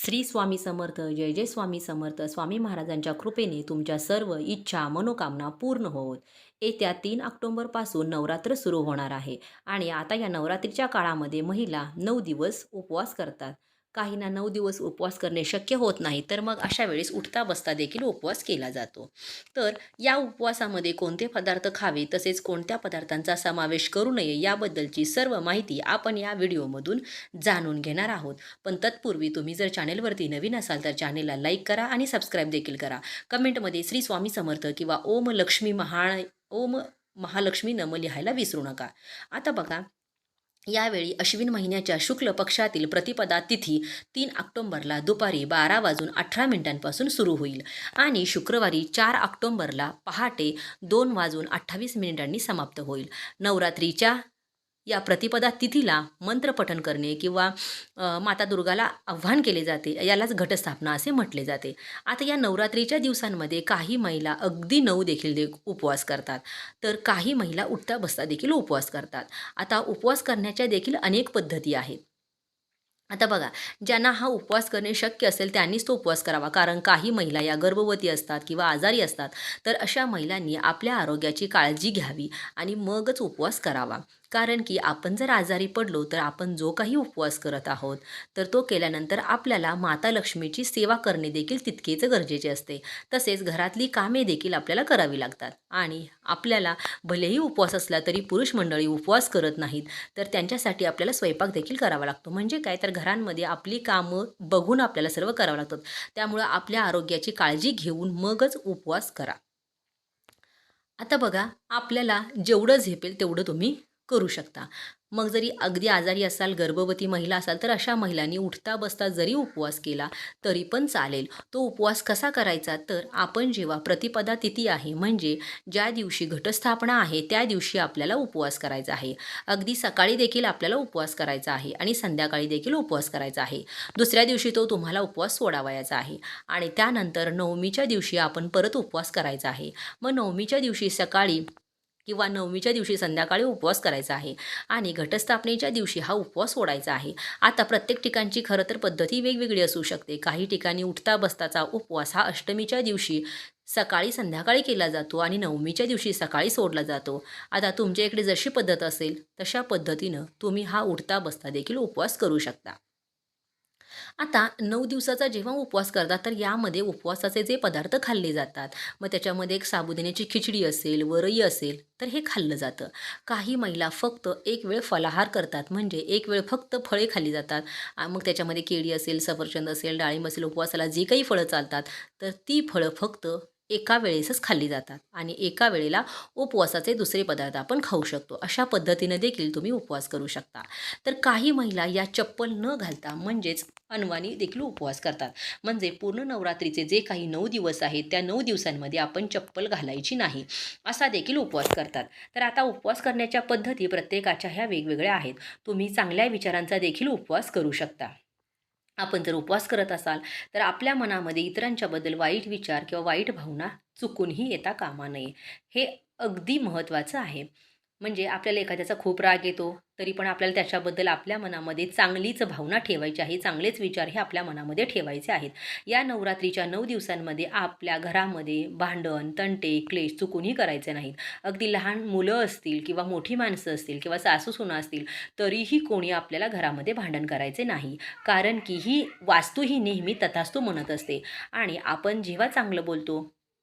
श्री स्वामी समर्थ जय जय स्वामी समर्थ स्वामी महाराजांच्या कृपेने तुमच्या सर्व इच्छा मनोकामना पूर्ण होत. येत्या तीन ऑक्टोंबरपासून नवरात्र सुरू होणार आहे आणि आता या नवरात्रीच्या काळामध्ये महिला नऊ दिवस उपवास करतात. काहींना नऊ दिवस उपवास करणे शक्य होत नाही तर मग अशा वेळेस उठता बसता देखील उपवास केला जातो. तर या उपवासामध्ये कोणते पदार्थ खावे तसेच कोणत्या पदार्थांचा समावेश करू नये याबद्दलची सर्व माहिती आपण या व्हिडिओमधून जाणून घेणार आहोत. पण तत्पूर्वी तुम्ही जर चॅनेलवरती नवीन असाल तर चॅनेलला लाईक करा आणि सबस्क्राईब देखील करा. कमेंटमध्ये श्री स्वामी समर्थ किंवा ओम लक्ष्मी महा ओम महालक्ष्मी नम लिहायला विसरू नका. आता बघा यावेळी अश्विन महिन्याच्या शुक्ल पक्षातील प्रतिपदा तिथी तीन ऑक्टोंबरला दुपारी बारा वाजून अठरा मिनिटांपासून सुरू होईल आणि शुक्रवारी चार ऑक्टोंबरला पहाटे दोन वाजून अठ्ठावीस मिनिटांनी समाप्त होईल. नवरात्रीच्या या प्रतिपदा तिथीला मंत्रपठन करणे किंवा माता दुर्गाला आव्हान केले जाते यालाच घटस्थापना असे म्हटले जाते. आता या नवरात्रीच्या दिवसांमध्ये काही महिला अगदी नऊ देखील दे उपवास करतात तर काही महिला उठता बसता देखील उपवास करतात. आता उपवास करण्याच्या देखील अनेक पद्धती आहेत. आता बघा ज्यांना हा उपवास करणे शक्य असेल त्यांनीच तो उपवास करावा. कारण काही महिला या गर्भवती असतात किंवा आजारी असतात तर अशा महिलांनी आपल्या आरोग्याची काळजी घ्यावी आणि मगच उपवास करावा. कारण की आपण जर आजारी पडलो तर आपण जो काही उपवास करत आहोत तर तो केल्यानंतर आपल्याला माता लक्ष्मीची सेवा करणे देखील तितकेच गरजेचे असते. तसेच घरातली कामे देखील आपल्याला करावी लागतात. आणि आपल्याला भलेही उपवास असला तरी पुरुष मंडळी उपवास करत नाहीत तर त्यांच्यासाठी आपल्याला स्वयंपाक देखील करावा लागतो. म्हणजे काय? तर घरांमध्ये आपली कामं बघून आपल्याला सर्व करावं लागतात त्यामुळं आपल्या आरोग्याची काळजी घेऊन मगच उपवास करा. आता बघा आपल्याला जेवढं झेपेल तेवढं तुम्ही करू शकता. मग जरी अगदी आजारी असाल गर्भवती महिला असाल तर अशा महिलांनी उठता बसता जरी उपवास केला तरी पण चालेल. तो उपवास कसा करायचा? तर आपण जेव्हा प्रतिपदा तिथी आहे म्हणजे ज्या दिवशी घटस्थापना आहे त्या दिवशी आपल्याला उपवास करायचा आहे. अगदी सकाळी देखील आपल्याला उपवास करायचा आहे आणि संध्याकाळी देखील उपवास करायचा आहे. दुसऱ्या दिवशी तो तुम्हाला उपवास सोडावायचा आहे. आणि त्यानंतर नवमीच्या दिवशी आपण परत उपवास करायचा आहे. मग नवमीच्या दिवशी सकाळी किंवा नवमीच्या दिवशी संध्याकाळी उपवास करायचा आहे. आणि घटस्थापनेच्या दिवशी हा उपवास सोडायचा आहे. आता प्रत्येक ठिकाणची खरं तर पद्धती वेगवेगळी असू शकते. काही ठिकाणी उठता बसताचा उपवास हा अष्टमीच्या दिवशी सकाळी संध्याकाळी केला जातो आणि नवमीच्या दिवशी सकाळी सोडला जातो. आता तुमच्या इकडे जशी पद्धत असेल तशा पद्धतीनं तुम्ही हा उठता बसता देखील उपवास करू शकता. आता नऊ दिवसाचा जेव्हा उपवास करतात तर यामध्ये उपवासाचे जे पदार्थ खाल्ले जातात मग त्याच्यामध्ये एक साबुदाण्याची खिचडी असेल वरई असेल तर हे खाल्लं जातं. काही महिला फक्त एक वेळ फलाहार करतात म्हणजे एक वेळ फक्त फळे खाल्ली जातात. मग त्याच्यामध्ये केळी असेल सफरचंद असेल डाळिंब असेल उपवासाला जी काही फळं चालतात तर ती फळं फक्त एका वेळेसच खाल्ली जातात आणि एका वेळेला उपवासाचे दुसरे पदार्थ आपण खाऊ शकतो. अशा पद्धतीनं देखील तुम्ही उपवास करू शकता. तर काही महिला या चप्पल न घालता म्हणजेच अनवाणी देखील उपवास करतात. म्हणजे पूर्ण नवरात्रीचे जे काही नऊ दिवस आहेत त्या नऊ दिवसांमध्ये आपण चप्पल घालायची नाही असा देखील उपवास करतात. तर आता उपवास करण्याच्या पद्धती प्रत्येकाच्या ह्या वेगवेगळ्या आहेत. तुम्ही चांगल्या विचारांचा देखील उपवास करू शकता. आपण जर उपवास करत असाल तर आपल्या मनामध्ये इतरांच्याबद्दल वाईट विचार किंवा वाईट भावना चुकूनही येता कामा नये. हे अगदी महत्त्वाचं आहे. म्हणजे आपल्याला एखाद्याचा खूप राग येतो तरी पण आपल्याला त्याच्याबद्दल आपल्या मनामध्ये चांगलीच भावना ठेवायची आहे चांगलेच विचार हे आपल्या मनामध्ये ठेवायचे आहेत. या नवरात्रीच्या नऊ दिवसांमध्ये आपल्या घरामध्ये भांडण तंटे क्लेश चुकूनही करायचे नाहीत. अगदी लहान मुलं असतील किंवा मोठी माणसं असतील किंवा सासू सुना असतील तरीही कोणी आपल्याला घरामध्ये भांडण करायचे नाही. कारण की ही वास्तू ही नेहमी तथास्तू म्हणत असते. आणि आपण जेव्हा चांगलं बोलतो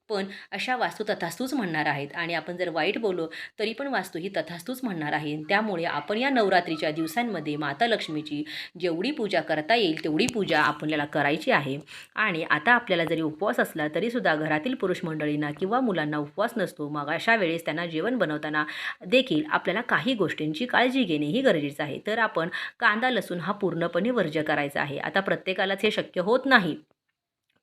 पण अशा वास्तू तथास्तूच म्हणणार आहेत. आणि आपण जर वाईट बोललो तरी पण वास्तू ही तथास्तूच म्हणणार आहे. त्यामुळे आपण या नवरात्रीच्या दिवसांमध्ये माता लक्ष्मीची जेवढी पूजा करता येईल तेवढी पूजा आपल्याला करायची आहे. आणि आता आपल्याला जरी उपवास असला तरीसुद्धा घरातील पुरुष मंडळींना किंवा मुलांना उपवास नसतो. मग अशा वेळेस त्यांना जेवण बनवताना देखील आपल्याला काही गोष्टींची काळजी घेणेही गरजेचं आहे. तर आपण कांदा लसूण हा पूर्णपणे वर्ज्य करायचा आहे. आता प्रत्येकालाच हे शक्य होत नाही.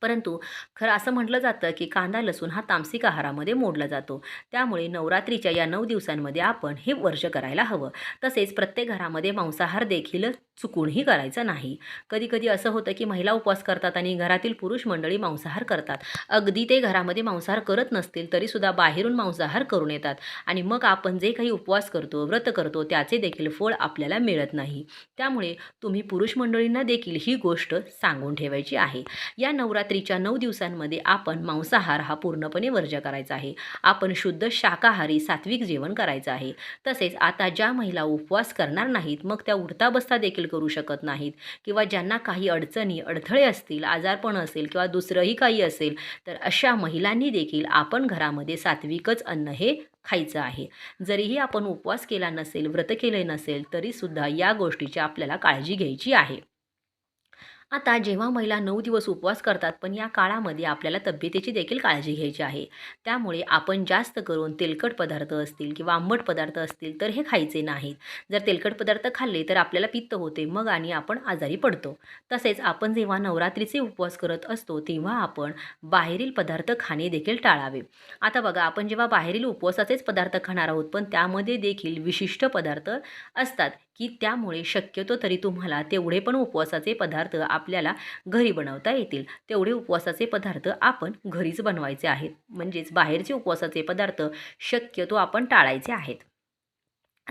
परंतु खरं असं म्हटलं जातं की कांदा लसूण हा तामसिक आहारामध्ये मोडला जातो. त्यामुळे नवरात्रीच्या या नऊ दिवसांमध्ये आपण हे वर्ष करायला हवं. तसेच प्रत्येक घरामध्ये मांसाहार देखील चुकूनही करायचा नाही. कधी कधी असं होतं की महिला उपवास करतात आणि घरातील पुरुष मंडळी मांसाहार करतात. अगदी ते घरामध्ये मांसाहार करत नसतील तरीसुद्धा बाहेरून मांसाहार करून येतात. आणि मग आपण जे काही उपवास करतो व्रत करतो त्याचे देखील फळ आपल्याला मिळत नाही. त्यामुळे तुम्ही पुरुष मंडळींना देखील ही गोष्ट सांगून ठेवायची आहे. या नवरात्र नवरात्रीच्या नऊ दिवसांमध्ये आपण मांसाहार हा पूर्णपणे वर्ज्य करायचा आहे. आपण शुद्ध शाकाहारी सात्विक जेवण करायचं आहे. तसेच आता ज्या महिला उपवास करणार नाहीत मग त्या उडता बसता देखील करू शकत नाहीत. किंवा ज्यांना काही अडचणी अडथळे असतील आजारपण असेल किंवा दुसरंही काही असेल तर अशा महिलांनी देखील आपण घरामध्ये सात्विकच अन्न हे खायचं आहे. जरीही आपण उपवास केला नसेल व्रत केले नसेल तरीसुद्धा या गोष्टीची आपल्याला काळजी घ्यायची आहे. आता जेव्हा महिला नऊ दिवस उपवास करतात पण या काळामध्ये आपल्याला तब्येतीची देखील काळजी घ्यायची आहे. त्यामुळे आपण जास्त करून तेलकट पदार्थ असतील किंवा आंबट पदार्थ असतील तर हे खायचे नाहीत. जर तेलकट पदार्थ खाल्ले तर आपल्याला पित्त होते मग आणि आपण आजारी पडतो. तसेच आपण जेव्हा नवरात्रीचे उपवास करत असतो तेव्हा आपण बाहेरील पदार्थ खाणे देखील टाळावे. आता बघा आपण जेव्हा बाहेरील उपवासाचेच पदार्थ खाणार आहोत पण त्यामध्ये देखील विशिष्ट पदार्थ असतात. की त्यामुळे शक्यतो तरी तुम्हाला तेवढे पण उपवासाचे पदार्थ आपल्याला घरी बनवता येतील. तेवढे उपवासाचे पदार्थ आपण घरीच बनवायचे आहेत. म्हणजेच बाहेरचे उपवासाचे पदार्थ शक्यतो आपण टाळायचे आहेत.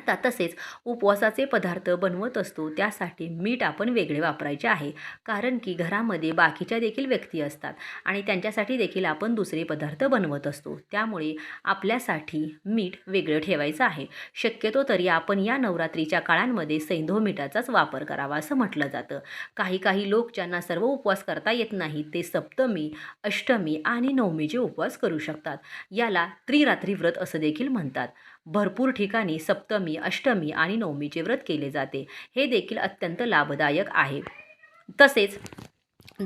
आता तसेच उपवासाचे पदार्थ बनवत असतो. त्यासाठी मीठ आपण वेगळे वापरायचे आहे. कारण की घरामध्ये बाकीच्या देखील व्यक्ती असतात आणि त्यांच्यासाठी देखील आपण दुसरे पदार्थ बनवत असतो. त्यामुळे आपल्यासाठी मीठ वेगळं ठेवायचं आहे. शक्यतो तरी आपण या नवरात्रीच्या काळांमध्ये सैंधव मीठाचाच वापर करावा असं म्हटलं जातं. काही काही लोक ज्यांना सर्व उपवास करता येत नाही ते सप्तमी अष्टमी आणि नवमीचे उपवास करू शकतात. याला त्रिरात्री व्रत असं देखील म्हणतात. भरपूर ठिकाणी सप्तमी अष्टमी आणि नवमीचे व्रत केले जाते. हे देखील अत्यंत लाभदायक आहे. तसेच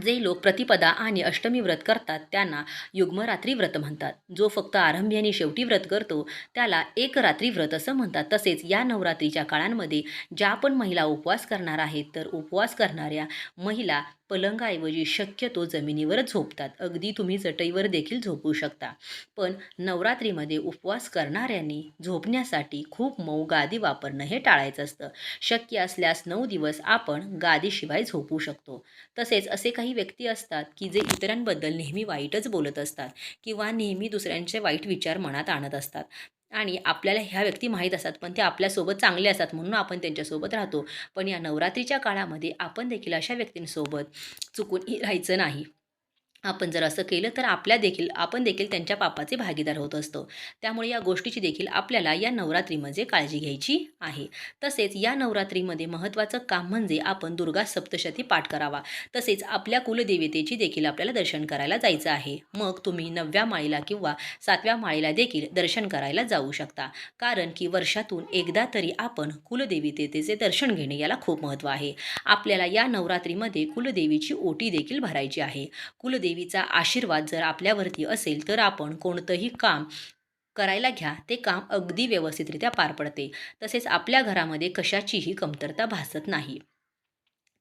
जे लोक प्रतिपदा आणि अष्टमी व्रत करतात त्यांना युग्मरात्री व्रत म्हणतात. जो फक्त आरंभी आणि शेवटी व्रत करतो त्याला एक रात्री व्रत असं म्हणतात. तसेच या नवरात्रीच्या काळांमध्ये ज्या पण महिला उपवास करणार आहेत तर उपवास करणाऱ्या महिला पलंगाऐवजी शक्यतो जमिनीवर झोपतात. अगदी तुम्ही चटईवर देखील झोपू शकता. पण नवरात्रीमध्ये उपवास करणाऱ्यांनी झोपण्यासाठी खूप मऊ गादी वापरणं हे टाळायचं असतं. शक्य असल्यास नऊ दिवस आपण गादीशिवाय झोपू शकतो. तसेच असे काही व्यक्ती असतात की जे इतरांबद्दल नेहमी वाईटच बोलत असतात किंवा नेहमी दुसऱ्यांचे वाईट विचार मनात आणत असतात. आणि आपल्याला ह्या व्यक्ती माहीत असतात पण ते आपल्यासोबत चांगले असतात म्हणून आपण त्यांच्यासोबत राहतो. पण या नवरात्रीच्या काळामध्ये आपण देखील अशा व्यक्तींसोबत चुकूनही राहायचं नाही. आपण जर असं केलं तर आपल्या देखील आपण देखील त्यांच्या पापाचे भागीदार होत असतो. त्यामुळे या गोष्टीची देखील आपल्याला या नवरात्रीमध्ये काळजी घ्यायची आहे. तसेच या नवरात्रीमध्ये महत्त्वाचं काम म्हणजे आपण दुर्गा सप्तशती पाठ करावा. तसेच आपल्या कुलदेवतेची देखील आपल्याला दर्शन करायला जायचं आहे. मग तुम्ही नवव्या माळीला किंवा सातव्या माळीला देखील दर्शन करायला जाऊ शकता. कारण की वर्षातून एकदा तरी आपण कुलदेवतेचे दर्शन घेणे याला खूप महत्त्व आहे. आपल्याला या नवरात्रीमध्ये कुलदेवीची ओटी देखील भरायची आहे. कुलदेवी देवीचा आशीर्वाद जर आपल्यावरती असेल तर आपण कोणतंही काम करायला घ्या. ते काम अगदी व्यवस्थितरित्या पार पडते. तसेच आपल्या घरामध्ये कशाचीही कमतरता भासत नाही.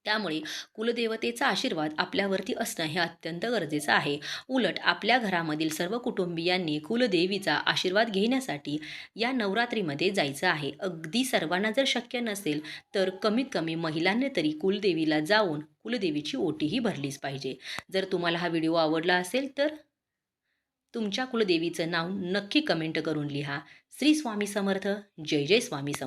त्यामुळे कुलदेवतेचा आशीर्वाद आपल्यावरती असणं हे अत्यंत गरजेचं आहे. उलट आपल्या घरामधील सर्व कुटुंबियांनी कुलदेवीचा आशीर्वाद घेण्यासाठी या नवरात्रीमध्ये जायचं आहे. अगदी सर्वांना जर शक्य नसेल तर कमीत कमी महिलांनी तरी कुलदेवीला जाऊन कुलदेवीची ओटीही भरलीच पाहिजे. जर तुम्हाला हा व्हिडिओ आवडला असेल तर तुमच्या कुलदेवीचं नाव नक्की कमेंट करून लिहा. श्री स्वामी समर्थ. जय जय स्वामी समर्थ.